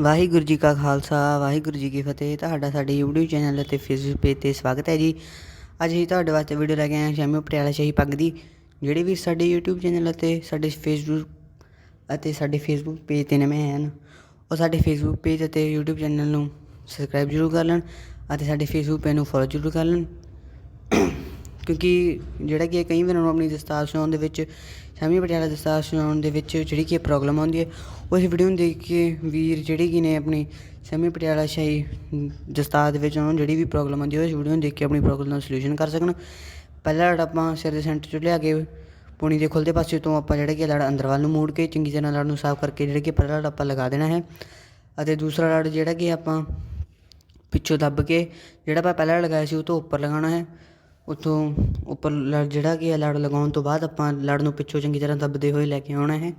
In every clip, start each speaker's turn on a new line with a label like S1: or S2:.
S1: ਵਾਹਿਗੁਰੂ ਜੀ ਕਾ ਖਾਲਸਾ, ਵਾਹਿਗੁਰੂ ਜੀ ਕੀ ਫਤਿਹ। ਤੁਹਾਡਾ ਸਾਡੇ YouTube ਚੈਨਲ ਅਤੇ Facebook ਪੇਜ ਤੇ ਸਵਾਗਤ ਹੈ ਜੀ। ਅੱਜ ਅਸੀਂ ਤੁਹਾਡੇ ਵਾਸਤੇ ਵੀਡੀਓ ਲੈ ਕੇ ਆਏ ਹਾਂ ਸ਼ਾਮੀ ਪਟਿਆਲਾ ਸ਼ਾਹੀ ਪੱਗ ਦੀ, ਜਿਹੜੇ ਵੀ ਸਾਡੇ YouTube ਚੈਨਲ ਅਤੇ ਸਾਡੇ Facebook ਅਤੇ ਸਾਡੇ Facebook ਪੇਜ ਤੇ ਨਵੇਂ ਆਏ ਹਨ, ਉਹ ਸਾਡੇ Facebook ਪੇਜ ਅਤੇ YouTube ਚੈਨਲ ਨੂੰ ਸਬਸਕ੍ਰਾਈਬ ਜ਼ਰੂਰ ਕਰ ਲੈਣ ਅਤੇ ਸਾਡੇ Facebook ਪੇਜ ਨੂੰ ਫੋਲੋ ਜ਼ਰੂਰ ਕਰ ਲੈਣ। ਕਿਉਂਕਿ ਜਿਹੜਾ ਕਿ ਕਈ ਵਾਰ ਨੂੰ ਆਪਣੀ ਦਸਤਾਰ ਸਿਉਣ ਦੇ ਵਿੱਚ ਸ਼ਾਮੀ ਪਟਿਆਲਾ ਦਸਤਾਰ ਸੁਣਾਉਣ ਦੇ ਵਿੱਚ ਜਿਹੜੀ ਕਿ ਪ੍ਰੋਬਲਮ ਆਉਂਦੀ ਹੈ ਉਸ ਵੀਡੀਓ ਨੂੰ ਦੇਖ ਕੇ ਵੀਰ ਜਿਹੜੇ ਕਿ ਨੇ ਆਪਣੀ ਸ਼ਾਮੀ ਪਟਿਆਲਾ ਸ਼ਾਹੀ ਦਸਤਾਰ ਦੇ ਵਿੱਚ ਉਹਨਾਂ ਨੂੰ ਜਿਹੜੀ ਵੀ ਪ੍ਰੋਬਲਮ ਆਉਂਦੀ ਹੈ ਉਸ ਵੀਡੀਓ ਨੂੰ ਦੇਖ ਕੇ ਆਪਣੀ ਪ੍ਰੋਬਲਮ ਦਾ ਸੋਲੂਸ਼ਨ ਕਰ ਸਕਣ। ਪਹਿਲਾ ਲੜ ਆਪਾਂ ਸਿਰ ਦੇ ਸੈਂਟਰ 'ਚੋਂ ਲਿਆ ਕੇ ਪੁਣੀ ਦੇ ਖੁੱਲਦੇ ਪਾਸੇ ਤੋਂ ਆਪਾਂ ਜਿਹੜਾ ਕਿ ਲੜ ਅੰਦਰ ਵੱਲ ਨੂੰ ਮੋੜ ਕੇ ਚੰਗੀ ਤਰ੍ਹਾਂ ਲੜ ਨੂੰ ਸਾਫ਼ ਕਰਕੇ ਜਿਹੜਾ ਕਿ ਪਹਿਲਾ ਲੜ ਆਪਾਂ ਲਗਾ ਦੇਣਾ ਹੈ। ਅਤੇ ਦੂਸਰਾ ਲੜ ਜਿਹੜਾ ਕਿ ਆਪਾਂ ਪਿੱਛੋਂ ਦੱਬ ਕੇ ਜਿਹੜਾ ਆਪਾਂ ਪਹਿਲਾਂ ਲਗਾਇਆ ਸੀ, ਉਹ ਤੋਂ ਉੱਪਰ ਲਗਾਉਣਾ ਹੈ। ਉੱਥੋਂ ਉੱਪਰ ਲੜ ਜਿਹੜਾ ਕਿ ਹੈ ਲੜ ਲਗਾਉਣ ਤੋਂ ਬਾਅਦ ਆਪਾਂ ਲੜ ਨੂੰ ਪਿੱਛੋਂ ਚੰਗੀ ਤਰ੍ਹਾਂ ਦੱਬਦੇ ਹੋਏ ਲੈ ਕੇ ਆਉਣਾ ਹੈ।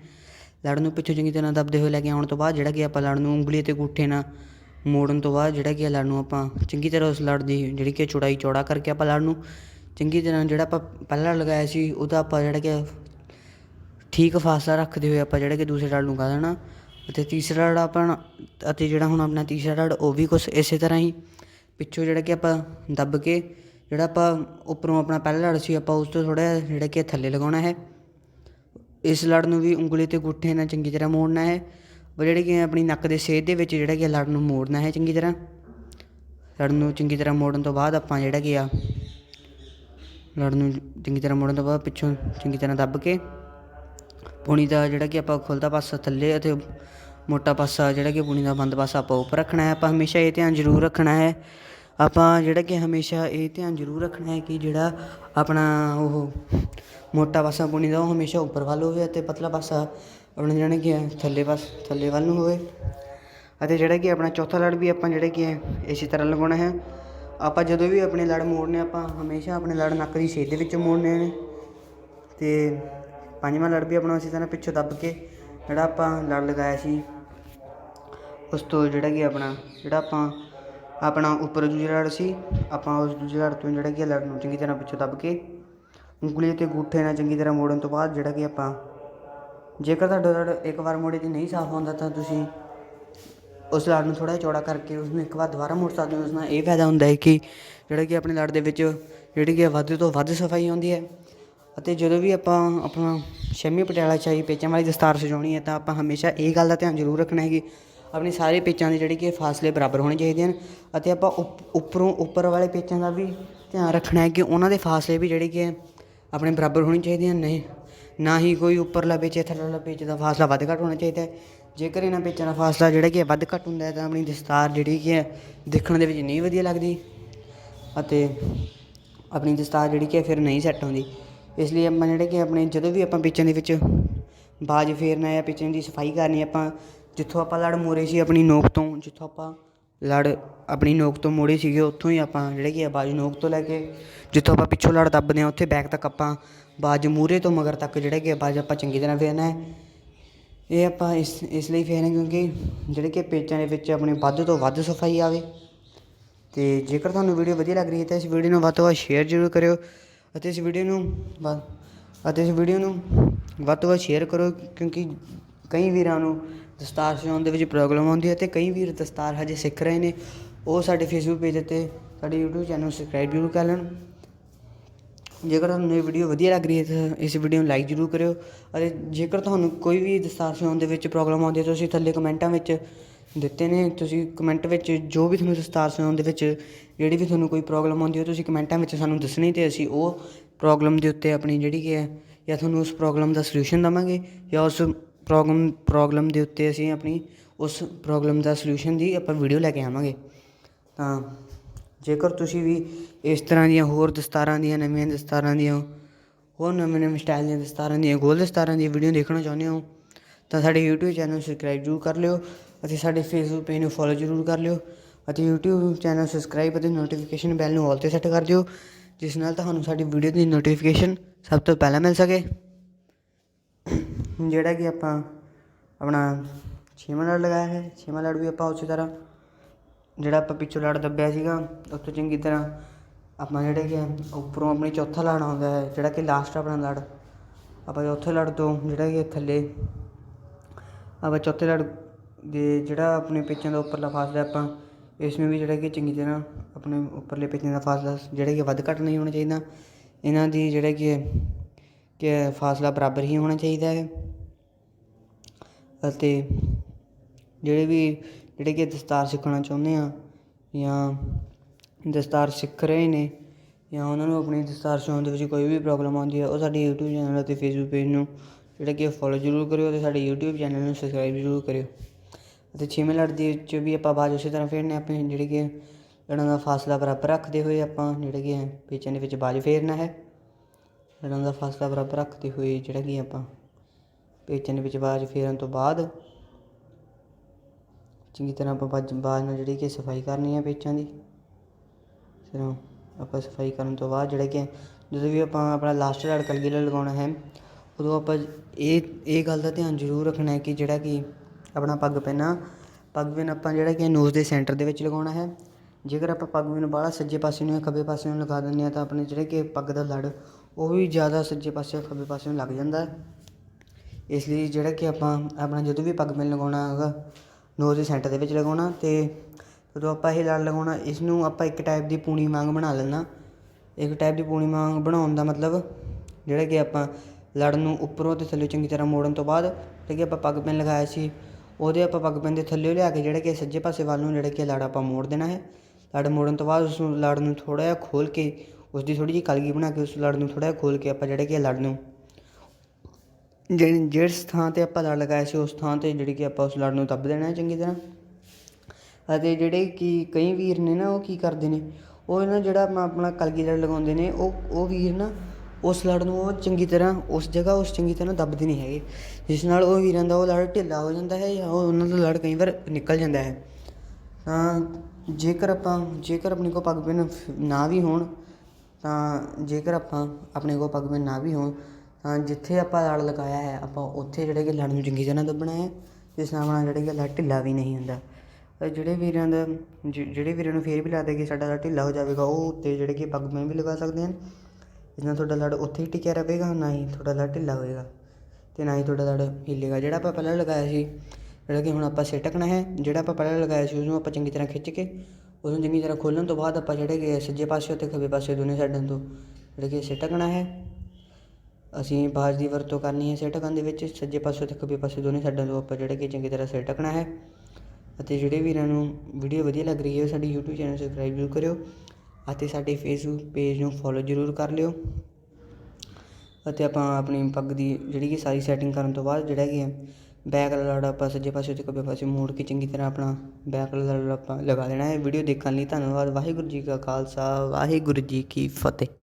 S1: ਲੜ ਨੂੰ ਪਿੱਛੋਂ ਚੰਗੀ ਤਰ੍ਹਾਂ ਦੱਬਦੇ ਹੋਏ ਲੈ ਕੇ ਆਉਣ ਤੋਂ ਬਾਅਦ ਜਿਹੜਾ ਕਿ ਆਪਾਂ ਲੜ ਨੂੰ ਉਂਗਲੀ ਤੇ ਗੂਠੇ ਨਾਲ ਮੋੜਨ ਤੋਂ ਬਾਅਦ ਜਿਹੜਾ ਕਿ ਹੈ ਲੜ ਨੂੰ ਆਪਾਂ ਚੰਗੀ ਤਰ੍ਹਾਂ ਉਸ ਲੜ ਦੀ ਜਿਹੜੀ ਕਿ ਚੌੜਾਈ ਚੌੜਾ ਕਰਕੇ ਆਪਾਂ ਲੜ ਨੂੰ ਚੰਗੀ ਤਰ੍ਹਾਂ ਜਿਹੜਾ ਆਪਾਂ ਪਹਿਲਾਂ ਲਗਾਇਆ ਸੀ, ਉਹਦਾ ਆਪਾਂ ਜਿਹੜਾ ਕਿ ਠੀਕ ਫਾਸਲਾ ਰੱਖਦੇ ਹੋਏ ਆਪਾਂ ਜਿਹੜਾ ਕਿ ਦੂਸਰੇ ਲੜ ਨੂੰ ਗਾ ਦੇਣਾ ਅਤੇ ਤੀਸਰਾ ਲੜ ਆਪਾਂ ਅਤੇ ਜਿਹੜਾ ਹੁਣ ਆਪਣਾ ਤੀਸਰਾ ਲੜ ਉਹ ਵੀ ਕੁਛ ਇਸੇ ਤਰ੍ਹਾਂ ਹੀ ਪਿੱਛੋਂ ਜਿਹੜਾ ਕਿ ਆਪਾਂ ਦੱਬ ਕੇ ਜਿਹੜਾ ਆਪਾਂ ਉੱਪਰੋਂ ਆਪਣਾ ਪਹਿਲਾ ਲੜ ਸੀ, ਆਪਾਂ ਉਸ ਤੋਂ ਥੋੜ੍ਹਾ ਜਿਹੜਾ ਕਿ ਥੱਲੇ ਲਗਾਉਣਾ ਹੈ। ਇਸ ਲੜ ਨੂੰ ਵੀ ਉਂਗਲੀ ਤੇ ਗੁੱਠੇ ਨਾਲ ਚੰਗੀ ਤਰ੍ਹਾਂ ਮੋੜਨਾ ਹੈ। ਉਹ ਜਿਹੜੇ ਕਿ ਆਪਣੀ ਨੱਕ ਦੇ ਸੇਧ ਦੇ ਵਿੱਚ ਜਿਹੜਾ ਕਿ ਲੜ ਨੂੰ ਮੋੜਨਾ ਹੈ ਚੰਗੀ ਤਰ੍ਹਾਂ। ਲੜ ਨੂੰ ਚੰਗੀ ਤਰ੍ਹਾਂ ਮੋੜਨ ਤੋਂ ਬਾਅਦ ਆਪਾਂ ਜਿਹੜਾ ਕਿ ਆ, ਲੜ ਨੂੰ ਚੰਗੀ ਤਰ੍ਹਾਂ ਮੋੜਨ ਤੋਂ ਬਾਅਦ ਪਿੱਛੋਂ ਚੰਗੀ ਤਰ੍ਹਾਂ ਦੱਬ ਕੇ ਪੂਣੀ ਦਾ ਜਿਹੜਾ ਕਿ ਆਪਾਂ ਖੁੱਲਦਾ ਪਾਸਾ ਥੱਲੇ ਅਤੇ ਮੋਟਾ ਪਾਸਾ ਜਿਹੜਾ ਕਿ ਪੂਣੀ ਦਾ ਬੰਦ ਪਾਸਾ ਆਪਾਂ ਉੱਪਰ ਰੱਖਣਾ ਹੈ। ਆਪਾਂ ਹਮੇਸ਼ਾ ਇਹ ਧਿਆਨ ਜ਼ਰੂਰ ਰੱਖਣਾ ਹੈ। ਆਪਾਂ ਜਿਹੜਾ ਕਿ ਹਮੇਸ਼ਾ ਇਹ ਧਿਆਨ ਜ਼ਰੂਰ ਰੱਖਣਾ ਹੈ ਕਿ ਜਿਹੜਾ ਆਪਣਾ ਉਹ ਮੋਟਾ ਪਾਸਾ ਪੂਣੀ ਦਾ ਉਹ ਹਮੇਸ਼ਾ ਉੱਪਰ ਵੱਲ ਹੋਵੇ ਅਤੇ ਪਤਲਾ ਪਾਸਾ ਆਪਣਾ ਜਿਹੜਾ ਕਿ ਥੱਲੇ ਪਾਸ ਥੱਲੇ ਵੱਲ ਨੂੰ ਹੋਵੇ। ਅਤੇ ਜਿਹੜਾ ਕਿ ਆਪਣਾ ਚੌਥਾ ਲੜ ਵੀ ਆਪਾਂ ਜਿਹੜਾ ਕਿ ਇਸੇ ਤਰ੍ਹਾਂ ਲਗਾਉਣਾ ਹੈ। ਆਪਾਂ ਜਦੋਂ ਵੀ ਆਪਣੇ ਲੜ ਮੋੜਨੇ, ਆਪਾਂ ਹਮੇਸ਼ਾ ਆਪਣੇ ਲੜ ਨੱਕ ਦੀ ਛੇਦ ਦੇ ਵਿੱਚ ਮੋੜਨੇ ਨੇ। ਤੇ ਪੰਜਵਾਂ ਲੜ ਵੀ ਆਪਣਾ ਇਸੇ ਤਰ੍ਹਾਂ ਪਿੱਛੋਂ ਦੱਬ ਕੇ ਜਿਹੜਾ ਆਪਾਂ ਲੜ ਲਗਾਇਆ ਸੀ, ਉਸ ਤੋਂ ਜਿਹੜਾ ਕਿ ਆਪਣਾ ਜਿਹੜਾ ਆਪਾਂ ਆਪਣਾ ਉੱਪਰ ਦੂਜਾ ਲੜ ਸੀ, ਆਪਾਂ ਉਸ ਦੂਜੇ ਲੜ ਤੋਂ ਜਿਹੜਾ ਕਿ ਲੜ ਨੂੰ ਚੰਗੀ ਤਰ੍ਹਾਂ ਪਿੱਛੋਂ ਦੱਬ ਕੇ ਉਂਗਲੀ ਤੇ ਗੂਠੇ ਨਾਲ ਚੰਗੀ ਤਰ੍ਹਾਂ ਮੋੜਨ ਤੋਂ ਬਾਅਦ ਜਿਹੜਾ ਕਿ ਆਪਾਂ ਜੇਕਰ ਤੁਹਾਡਾ ਲੜ ਇੱਕ ਵਾਰ ਮੋੜੇ ਤੇ ਨਹੀਂ ਸਾਫ਼ ਹੁੰਦਾ ਤਾਂ ਤੁਸੀਂ ਉਸ ਲੜ ਨੂੰ ਥੋੜਾ ਚੌੜਾ ਕਰਕੇ ਉਸ ਨੂੰ ਇੱਕ ਵਾਰ ਦੁਬਾਰਾ ਮੋੜ ਸਕਦੇ ਹੋ। ਉਸ ਨਾਲ ਇਹ ਫਾਇਦਾ ਹੁੰਦਾ ਹੈ ਕਿ ਜਿਹੜਾ ਕਿ ਆਪਣੇ ਲੜ ਦੇ ਵਿੱਚ ਜਿਹੜੀ ਕਿ ਵੱਧ ਤੋਂ ਵੱਧ ਸਫ਼ਾਈ ਆਉਂਦੀ ਹੈ ਅਤੇ ਜਦੋਂ ਵੀ ਆਪਾਂ ਆਪਣਾ ਸ਼ਮੀ ਪਟਿਆਲਾ ਚਾਹੀ ਪੇਚਾਂ ਵਾਲੀ ਦਸਤਾਰ ਸਜਾਉਣੀ ਹੈ ਤਾਂ ਆਪਾਂ ਹਮੇਸ਼ਾ ਇਹ ਗੱਲ ਦਾ ਧਿਆਨ ਜ਼ਰੂਰ ਰੱਖਣਾ ਹੈ ਕਿ ਆਪਣੇ ਸਾਰੇ ਪੇਚਾਂ ਦੇ ਜਿਹੜੇ ਕਿ ਫਾਸਲੇ ਬਰਾਬਰ ਹੋਣੇ ਚਾਹੀਦੇ ਹਨ ਅਤੇ ਆਪਾਂ ਉੱਪ- ਉੱਪਰੋਂ ਉੱਪਰ ਵਾਲੇ ਪੇਚਾਂ ਦਾ ਵੀ ਧਿਆਨ ਰੱਖਣਾ ਹੈ ਕਿ ਉਹਨਾਂ ਦੇ ਫਾਸਲੇ ਵੀ ਜਿਹੜੇ ਕਿ ਆਪਣੇ ਬਰਾਬਰ ਹੋਣੇ ਚਾਹੀਦੇ ਹਨ, ਨਹੀਂ, ਨਾ ਹੀ ਕੋਈ ਉੱਪਰਲਾ ਪੇਚ ਥੱਲੇਲਾ ਪੇਚ ਦਾ ਫਾਸਲਾ ਵੱਧ ਘੱਟ ਹੋਣਾ ਚਾਹੀਦਾ ਹੈ। ਜੇਕਰ ਇਹਨਾਂ ਪੇਚਾਂ ਦਾ ਫਾਸਲਾ ਜਿਹੜਾ ਕਿ ਵੱਧ ਘੱਟ ਹੁੰਦਾ ਹੈ ਤਾਂ ਆਪਣੀ ਦਸਤਾਰ ਜਿਹੜੀ ਕਿ ਹੈ ਦੇਖਣ ਦੇ ਵਿੱਚ ਨਹੀਂ ਵਧੀਆ ਲੱਗਦੀ ਅਤੇ ਆਪਣੀ ਦਸਤਾਰ ਜਿਹੜੀ ਕਿ ਫਿਰ ਨਹੀਂ ਸੈੱਟ ਹੁੰਦੀ। ਇਸ ਲਈ ਆਪਾਂ ਜਿਹੜੇ ਕਿ ਆਪਣੇ ਜਦੋਂ ਵੀ ਆਪਾਂ ਪੇਚਾਂ ਦੇ ਵਿੱਚ ਬਾਜ ਫੇਰਨਾ ਹੈ ਪੇਚਾਂ ਦੀ ਸਫ਼ਾਈ ਕਰਨੀ ਆਪਾਂ ਜਿੱਥੋਂ ਆਪਾਂ ਲੜ ਮੋੜੇ ਸੀ ਆਪਣੀ ਨੋਕ ਤੋਂ, ਜਿੱਥੋਂ ਆਪਾਂ ਲੜ ਆਪਣੀ ਨੋਕ ਤੋਂ ਮੋੜੇ ਸੀਗੇ, ਉੱਥੋਂ ਹੀ ਆਪਾਂ ਜਿਹੜੇ ਕਿ ਆ ਬਾਜ ਨੋਕ ਤੋਂ ਲੈ ਕੇ, ਜਿੱਥੋਂ ਆਪਾਂ ਪਿੱਛੋਂ ਲੜ ਦੱਬਦੇ ਹਾਂ, ਉੱਥੇ ਬੈਕ ਤੱਕ ਆਪਾਂ ਬਾਜ ਮੂਰੇ ਤੋਂ ਮਗਰ ਤੱਕ ਜਿਹੜਾ ਕਿ ਬਾਜ ਆਪਾਂ ਚੰਗੀ ਤਰ੍ਹਾਂ ਫੇਰਨਾ ਹੈ। ਇਹ ਆਪਾਂ ਇਸ ਇਸ ਲਈ ਫੇਰਨਾ ਕਿਉਂਕਿ ਜਿਹੜੇ ਕਿ ਪੇਚਾਂ ਦੇ ਵਿੱਚ ਆਪਣੇ ਵੱਧ ਤੋਂ ਵੱਧ ਸਫ਼ਾਈ ਆਵੇ। ਤੇ ਜੇਕਰ ਤੁਹਾਨੂੰ ਵੀਡੀਓ ਵਧੀਆ ਲੱਗ ਰਹੀ ਹੈ ਤਾਂ ਇਸ ਵੀਡੀਓ ਨੂੰ ਵੱਧ ਤੋਂ ਵੱਧ ਸ਼ੇਅਰ ਜ਼ਰੂਰ ਕਰਿਓ ਅਤੇ ਇਸ ਵੀਡੀਓ ਨੂੰ ਵੱਧ ਅਤੇ ਇਸ ਵੀਡੀਓ ਨੂੰ ਵੱਧ ਤੋਂ ਵੱਧ ਸ਼ੇਅਰ ਕਰੋ ਕਿਉਂਕਿ ਕਈ ਵੀਰਾਂ ਨੂੰ ਦਸਤਾਰ ਸਜਾਉਣ ਦੇ ਵਿੱਚ ਪ੍ਰੋਬਲਮ ਆਉਂਦੀ ਹੈ ਤੇ ਕਈ ਵੀਰ ਦਸਤਾਰ ਹਜੇ ਸਿੱਖ ਰਹੇ ਨੇ। ਉਹ ਸਾਡੇ ਫੇਸਬੁੱਕ ਪੇਜ ਅਤੇ ਸਾਡੇ YouTube ਚੈਨਲ ਨੂੰ ਸਬਸਕ੍ਰਾਈਬ ਜ਼ਰੂਰ ਕਰ ਲੈਣ। ਜੇਕਰ ਤੁਹਾਨੂੰ ਇਹ ਵੀਡੀਓ ਵਧੀਆ ਲੱਗ ਰਹੀ ਹੈ ਤਾਂ ਇਸ ਵੀਡੀਓ ਨੂੰ ਲਾਈਕ ਜ਼ਰੂਰ ਕਰਿਓ ਅਤੇ ਜੇਕਰ ਤੁਹਾਨੂੰ ਕੋਈ ਵੀ ਦਸਤਾਰ ਸਜਾਉਣ ਦੇ ਵਿੱਚ ਪ੍ਰੋਬਲਮ ਆਉਂਦੀ ਹੈ ਤੁਸੀਂ ਥੱਲੇ ਕਮੈਂਟਾਂ ਵਿੱਚ ਦਿੱਤੇ ਨੇ। ਤੁਸੀਂ ਕਮੈਂਟ ਵਿੱਚ ਜੋ ਵੀ ਤੁਹਾਨੂੰ ਦਸਤਾਰ ਸਜਾਉਣ ਦੇ ਵਿੱਚ ਜਿਹੜੀ ਵੀ ਤੁਹਾਨੂੰ ਕੋਈ ਪ੍ਰੋਬਲਮ ਆਉਂਦੀ ਹੈ ਤੁਸੀਂ ਕਮੈਂਟਾਂ ਵਿੱਚ ਸਾਨੂੰ ਦੱਸਣੀ ਤੇ ਅਸੀਂ ਉਹ ਪ੍ਰੋਬਲਮ ਦੇ ਉੱਤੇ ਆਪਣੀ ਜਿਹੜੀ ਕਿ ਹੈ ਜਾਂ ਤੁਹਾਨੂੰ ਉਸ ਪ੍ਰੋਬਲਮ ਦਾ ਸੋਲੂਸ਼ਨ ਦਵਾਂਗੇ ਜਾਂ ਉਸ ਪ੍ਰੋਬਲਮ ਪ੍ਰੋਬਲਮ ਦੇ ਉੱਤੇ ਅਸੀਂ ਆਪਣੀ ਉਸ ਪ੍ਰੋਬਲਮ ਦਾ ਸਲਿਊਸ਼ਨ ਦੀ ਆਪਾਂ ਵੀਡੀਓ ਲੈ ਕੇ ਆਵਾਂਗੇ। ਤਾਂ ਜੇਕਰ ਤੁਸੀਂ ਵੀ ਇਸ ਤਰ੍ਹਾਂ ਦੀਆਂ ਹੋਰ ਦਸਤਾਰਾਂ ਦੀਆਂ, ਨਵੀਆਂ ਦਸਤਾਰਾਂ ਦੀਆਂ, ਹੋਰ ਨਵੇਂ ਨਵੇਂ ਸਟਾਈਲ ਦੀਆਂ ਦਸਤਾਰਾਂ ਦੀਆਂ, ਗੋਲ ਦਸਤਾਰਾਂ ਦੀਆਂ ਵੀਡੀਓ ਦੇਖਣਾ ਚਾਹੁੰਦੇ ਹੋ, ਤਾਂ ਸਾਡੇ YouTube ਚੈਨਲ ਸਬਸਕ੍ਰਾਈਬ ਜ਼ਰੂਰ ਕਰ ਲਿਓ ਅਤੇ ਸਾਡੇ Facebook ਪੇਜ ਨੂੰ ਫੋਲੋ ਜ਼ਰੂਰ ਕਰ ਲਿਓ ਅਤੇ YouTube ਚੈਨਲ ਸਬਸਕ੍ਰਾਈਬ ਅਤੇ ਨੋਟੀਫਿਕੇਸ਼ਨ ਬੈਲ ਨੂੰ ਆਲ ਤੇ ਸੈੱਟ ਕਰ ਦਿਓ, ਜਿਸ ਨਾਲ ਤੁਹਾਨੂੰ ਸਾਡੀ ਵੀਡੀਓ ਦੀ ਨੋਟੀਫਿਕੇਸ਼ਨ ਸਭ ਤੋਂ ਪਹਿਲਾਂ ਮਿਲ ਸਕੇ। ਜਿਹੜਾ ਕਿ ਆਪਾਂ ਆਪਣਾ ਛੇਵਾਂ ਲੜ ਲਗਾਇਆ ਹੈ, ਛੇਵਾਂ ਲੜ ਵੀ ਆਪਾਂ ਉਸੇ ਤਰ੍ਹਾਂ ਜਿਹੜਾ ਆਪਾਂ ਪਿੱਛੋਂ ਲੜ ਦੱਬਿਆ ਸੀਗਾ ਉੱਥੋਂ ਚੰਗੀ ਤਰ੍ਹਾਂ ਆਪਾਂ ਜਿਹੜੇ ਕਿ ਉੱਪਰੋਂ ਆਪਣੀ ਚੌਥਾ ਲੜ ਆਉਂਦਾ ਹੈ, ਜਿਹੜਾ ਕਿ ਲਾਸਟ ਆਪਣਾ ਲੜ। ਆਪਾਂ ਚੌਥੇ ਲੜ ਤੋਂ ਜਿਹੜਾ ਕਿ ਥੱਲੇ ਆਪਾਂ ਚੌਥੇ ਲੜ ਦੇ ਜਿਹੜਾ ਆਪਣੇ ਪੇਚਾਂ ਦਾ ਉੱਪਰਲਾ ਫਾਸਲਾ ਆਪਾਂ ਇਸ ਨੂੰ ਵੀ ਜਿਹੜਾ ਕਿ ਚੰਗੀ ਤਰ੍ਹਾਂ ਆਪਣੇ ਉੱਪਰਲੇ ਪਿੱਛੇ ਦਾ ਫਾਸਲਾ ਜਿਹੜਾ ਕਿ ਵੱਧ ਘੱਟ ਨਹੀਂ ਹੋਣਾ ਚਾਹੀਦਾ। ਇਹਨਾਂ ਦੀ ਜਿਹੜਾ ਕਿ ਕਿ ਫਾਸਲਾ ਬਰਾਬਰ ਹੀ ਹੋਣਾ ਚਾਹੀਦਾ ਹੈ। ਅਤੇ ਜਿਹੜੇ ਵੀ, ਜਿਹੜੇ ਕਿ ਦਸਤਾਰ ਸਿੱਖਣਾ ਚਾਹੁੰਦੇ ਆ ਜਾਂ ਦਸਤਾਰ ਸਿੱਖ ਰਹੇ ਨੇ ਜਾਂ ਉਹਨਾਂ ਨੂੰ ਆਪਣੀ ਦਸਤਾਰ ਸਿਖਾਉਣ ਦੇ ਵਿੱਚ ਕੋਈ ਵੀ ਪ੍ਰੋਬਲਮ ਆਉਂਦੀ ਹੈ, ਉਹ ਸਾਡੇ YouTube ਚੈਨਲ ਅਤੇ Facebook ਪੇਜ ਨੂੰ ਜਿਹੜਾ ਕਿ ਫੋਲੋ ਜ਼ਰੂਰ ਕਰਿਓ ਅਤੇ ਸਾਡੇ YouTube ਚੈਨਲ ਨੂੰ ਸਬਸਕ੍ਰਾਈਬ ਜ਼ਰੂਰ ਕਰਿਓ। ਅਤੇ ਛੇਵੇਂ ਲੜ ਦੇ ਵਿੱਚ ਵੀ ਆਪਾਂ ਬਾਜ ਉਸੇ ਤਰ੍ਹਾਂ ਫੇਰਨੇ ਆਪਣੇ ਜਿਹੜੇ ਕਿ ਲੜਾਂ ਦਾ ਫਾਸਲਾ ਬਰਾਬਰ ਰੱਖਦੇ ਹੋਏ ਆਪਾਂ ਜਿਹੜੇ ਕਿ ਪੇਚਾਂ ਦੇ ਵਿੱਚ ਬਾਜ ਫੇਰਨਾ ਹੈ। ਲੜਾਂ ਦਾ ਫਾਸਲਾ ਬਰਾਬਰ ਰੱਖਦੇ ਹੋਏ ਜਿਹੜਾ ਕਿ ਆਪਾਂ ਪੇਚਨ ਵਿੱਚ ਬਾਜ ਫੇਰਨ ਤੋਂ ਬਾਅਦ ਚੰਗੀ ਤਰ੍ਹਾਂ ਆਪਾਂ ਬਾਜ ਬਾਜ ਨਾਲ ਜਿਹੜੀ ਕਿ ਸਫ਼ਾਈ ਕਰਨੀ ਹੈ ਪੇਚਾਂ ਦੀ। ਫਿਰ ਆਪਾਂ ਸਫ਼ਾਈ ਕਰਨ ਤੋਂ ਬਾਅਦ ਜਿਹੜਾ ਕਿ ਜਦੋਂ ਵੀ ਆਪਾਂ ਆਪਣਾ ਲਾਸਟ ਲੜ ਕਲਗੀਲਾ ਲਗਾਉਣਾ ਹੈ, ਉਦੋਂ ਆਪਾਂ ਇਹ ਇਹ ਗੱਲ ਦਾ ਧਿਆਨ ਜ਼ਰੂਰ ਰੱਖਣਾ ਹੈ ਕਿ ਜਿਹੜਾ ਕਿ ਆਪਣਾ ਪੱਗ ਪੈਨਾ ਪੱਗ ਪੈਨ ਆਪਾਂ ਜਿਹੜਾ ਕਿ ਨੋਜ਼ ਦੇ ਸੈਂਟਰ ਦੇ ਵਿੱਚ ਲਗਾਉਣਾ ਹੈ। ਜੇਕਰ ਆਪਾਂ ਪੱਗ ਪੈਨ ਬਾਹਲਾ ਸੱਜੇ ਪਾਸੇ ਨੂੰ ਜਾਂ ਖੱਬੇ ਪਾਸੇ ਨੂੰ ਲਗਾ ਦਿੰਦੇ ਹਾਂ ਤਾਂ ਆਪਣੇ ਜਿਹੜੇ ਕਿ ਪੱਗ ਦਾ ਲੜ, ਉਹ ਵੀ ਜ਼ਿਆਦਾ ਸੱਜੇ ਪਾਸੇ ਖੱਬੇ ਪਾਸੇ ਨੂੰ ਲੱਗ ਜਾਂਦਾ ਹੈ। ਇਸ ਲਈ ਜਿਹੜਾ ਕਿ ਆਪਾਂ ਆਪਣਾ ਜਦੋਂ ਵੀ ਪੱਗ ਪੈਨ ਲਗਾਉਣਾ ਹੈਗਾ ਨੋਜ਼ ਦੇ ਸੈਂਟਰ ਦੇ ਵਿੱਚ ਲਗਾਉਣਾ ਤੇ ਜਦੋਂ ਆਪਾਂ ਇਹ ਲੜ ਲਗਾਉਣਾ ਇਸ ਨੂੰ ਆਪਾਂ ਇੱਕ ਟਾਈਪ ਦੀ ਪੂਣੀ ਵਾਂਗ ਬਣਾ ਲੈਣਾ ਇੱਕ ਟਾਈਪ ਦੀ ਪੂਣੀ ਵਾਂਗ ਬਣਾਉਣ ਦਾ ਮਤਲਬ ਜਿਹੜਾ ਕਿ ਆਪਾਂ ਲੜ ਨੂੰ ਉੱਪਰੋਂ ਤੇ ਥੱਲੇ ਚੰਗੀ ਤਰ੍ਹਾਂ ਮੋੜਨ ਤੋਂ ਬਾਅਦ ਜਿਹੜਾ ਕਿ ਆਪਾਂ ਪੱਗ ਪੈਨ ਲਗਾਇਆ ਸੀ, ਉਹਦੇ ਆਪਾਂ ਪੱਗ ਪੈਨ ਦੇ ਥੱਲੇ ਲਿਆ ਕੇ ਜਿਹੜਾ ਕਿ ਸੱਜੇ ਪਾਸੇ ਵੱਲ ਨੂੰ ਜਿਹੜਾ ਕਿ ਲੜ ਆਪਾਂ ਮੋੜ ਦੇਣਾ ਹੈ। ਲੜ ਮੋੜਨ ਤੋਂ ਬਾਅਦ ਉਸ ਨੂੰ ਲੜ ਨੂੰ ਥੋੜ੍ਹਾ ਜਿਹਾ ਖੋਲ੍ਹ ਕੇ ਉਸ ਦੀ ਥੋੜ੍ਹੀ ਜਿਹੀ ਕਲਗੀ ਬਣਾ ਕੇ ਉਸ ਲੜ ਨੂੰ ਥੋੜ੍ਹਾ ਜਿਹਾ ਖੋਲ੍ਹ ਕੇ ਆਪਾਂ ਜਿਹੜਾ ਕਿ ਲੜ ਨੂੰ ਜਿਹੜੀ ਜਿਸ ਥਾਂ ਤੇ ਆਪਾਂ ਲੜ ਲਗਾਇਆ ਸੀ ਉਸ ਥਾਂ ਤੇ ਜਿਹੜੀ ਕਿ ਆਪਾਂ ਉਸ ਲੜ ਨੂੰ ਦੱਬ ਦੇਣਾ ਚੰਗੀ ਤਰ੍ਹਾਂ। ਅਤੇ ਜਿਹੜੇ ਕਿ ਕਈ ਵੀਰ ਨੇ ਨਾ ਉਹ ਕੀ ਕਰਦੇ ਨੇ, ਉਹ ਨਾ ਜਿਹੜਾ ਆਪਣਾ ਆਪਣਾ ਕਲਗੀ ਲੜ ਲਗਾਉਂਦੇ ਨੇ, ਉਹ ਉਹ ਵੀਰ ਨਾ ਉਸ ਲੜ ਨੂੰ ਉਹ ਚੰਗੀ ਤਰ੍ਹਾਂ ਉਸ ਜਗ੍ਹਾ ਉਸ ਚੰਗੀ ਤਰ੍ਹਾਂ ਦੱਬਦੇ ਨਹੀਂ ਹੈਗੇ। ਜਿਸ ਨਾਲ ਉਹ ਵੀਰਾਂ ਦਾ ਉਹ ਲੜ ਢਿੱਲਾ ਹੋ ਜਾਂਦਾ ਹੈ ਜਾਂ ਉਹਨਾਂ ਦਾ ਲੜ ਕਈ ਵਾਰ ਨਿਕਲ ਜਾਂਦਾ ਹੈ। ਤਾਂ ਜੇਕਰ ਆਪਾਂ, ਜੇਕਰ ਆਪਣੇ ਕੋਲ ਪੱਗ ਪੈਨ ਨਾ ਵੀ ਹੋਣ, ਤਾਂ ਜੇਕਰ ਆਪਾਂ ਆਪਣੇ ਕੋਲ ਪੱਗ ਪੈਨ ਨਾ ਵੀ ਹੋਣ, ਤਾਂ ਜਿੱਥੇ ਆਪਾਂ ਲੜ ਲਗਾਇਆ ਹੈ, ਆਪਾਂ ਉੱਥੇ ਜਿਹੜੇ ਕਿ ਲੜ ਨੂੰ ਚੰਗੀ ਤਰ੍ਹਾਂ ਦੱਬਣਾ ਹੈ, ਜਿਸ ਨਾਲ ਆਪਣਾ ਜਿਹੜਾ ਕਿ ਲੜ ਢਿੱਲਾ ਵੀ ਨਹੀਂ ਹੁੰਦਾ। ਜਿਹੜੇ ਵੀਰਾਂ ਦਾ ਜਿਹੜੇ ਵੀਰਾਂ ਨੂੰ ਫੇਰ ਵੀ ਲੱਗਦਾ ਕਿ ਸਾਡਾ ਲੜ ਢਿੱਲਾ ਹੋ ਜਾਵੇਗਾ, ਉਹ ਉੱਤੇ ਜਿਹੜੇ ਕਿ ਪੱਗ ਪਿੰਨ ਵੀ ਲਗਾ ਸਕਦੇ ਹਨ। ਇਸ ਨਾਲ ਤੁਹਾਡਾ ਲੜ ਉੱਥੇ ਹੀ ਟਿਕਿਆ ਰਹੇਗਾ, ਨਾ ਹੀ ਤੁਹਾਡਾ ਲੜ ਢਿੱਲਾ ਹੋਏਗਾ। ਤੇ ਨਾ ਹੀ ਤੁਹਾਡਾ ਲੜ ਹਿੱਲੇਗਾ। ਜਿਹੜਾ ਆਪਾਂ ਪਹਿਲਾਂ ਲਗਾਇਆ ਸੀ ਜਿਹੜਾ ਕਿ ਹੁਣ ਆਪਾਂ ਸਿੱਟਕਣਾ ਹੈ, ਜਿਹੜਾ ਆਪਾਂ ਪਹਿਲਾਂ ਲਗਾਇਆ ਸੀ ਉਸਨੂੰ ਆਪਾਂ ਚੰਗੀ ਤਰ੍ਹਾਂ ਖਿੱਚ ਕੇ, ਉਹਨੂੰ ਚੰਗੀ ਤਰ੍ਹਾਂ ਖੋਲ੍ਹਣ ਤੋਂ ਬਾਅਦ ਆਪਾਂ ਜਿਹੜੇ ਕਿ ਸੱਜੇ ਪਾਸੇ ਅਤੇ ਖੱਬੇ ਪਾਸੇ ਦੋਨੇ ਸਾਈਡਾਂ ਤੋਂ, ਜਿਹੜਾ ਕਿ ਸਿੱਟਕਣਾ ਹੈ, ਅਸੀਂ ਬਾਜ ਦੀ ਵਰਤੋਂ ਕਰਨੀ ਹੈ ਸਿੱਟਕਣ ਦੇ ਵਿੱਚ, ਸੱਜੇ ਪਾਸੇ ਅਤੇ ਖੱਬੇ ਪਾਸੇ ਦੋਨੇ ਸਾਈਡਾਂ ਤੋਂ ਆਪਾਂ ਜਿਹੜੇ ਕਿ ਚੰਗੀ ਤਰ੍ਹਾਂ ਸਿੱਟਕਣਾ ਹੈ, ਅਤੇ ਜਿਹੜੇ ਵੀਰਾਂ ਨੂੰ ਵੀਡੀਓ ਵਧੀਆ ਲੱਗ ਰਹੀ ਹੈ ਸਾਡੀ YouTube ਚੈਨਲ ਸਬਸਕ੍ਰਾਈਬ ਜ਼ਰੂਰ ਕਰਿਓ, ਅਤੇ ਸਾਡੇ Facebook ਪੇਜ ਨੂੰ ਫੋਲੋ ਜ਼ਰੂਰ ਕਰ ਲਿਓ, ਅਤੇ ਆਪਾਂ ਆਪਣੀ ਪੱਗ ਦੀ ਜਿਹੜੀ ਕਿ ਸਾਰੀ ਸੈਟਿੰਗ ਕਰਨ ਤੋਂ ਬਾਅਦ ਜਿਹੜਾ ਕਿ ਬੈਕ ਲੜ ਆਪਾਂ ਸੱਜੇ ਪਾਸੇ ਤੇ ਖੱਬੇ ਪਾਸੇ ਮੋੜ ਕੇ ਚੰਗੀ ਤਰ੍ਹਾਂ ਆਪਣਾ ਬੈਕ ਲੜ ਆਪਾਂ ਲਗਾ ਦੇਣਾ ਹੈ। ਵੀਡੀਓ ਦੇਖਣ ਲਈ ਧੰਨਵਾਦ। ਵਾਹਿਗੁਰੂ ਜੀ ਕਾ ਖਾਲਸਾ, ਵਾਹਿਗੁਰੂ ਜੀ ਕੀ ਫਤਿਹ।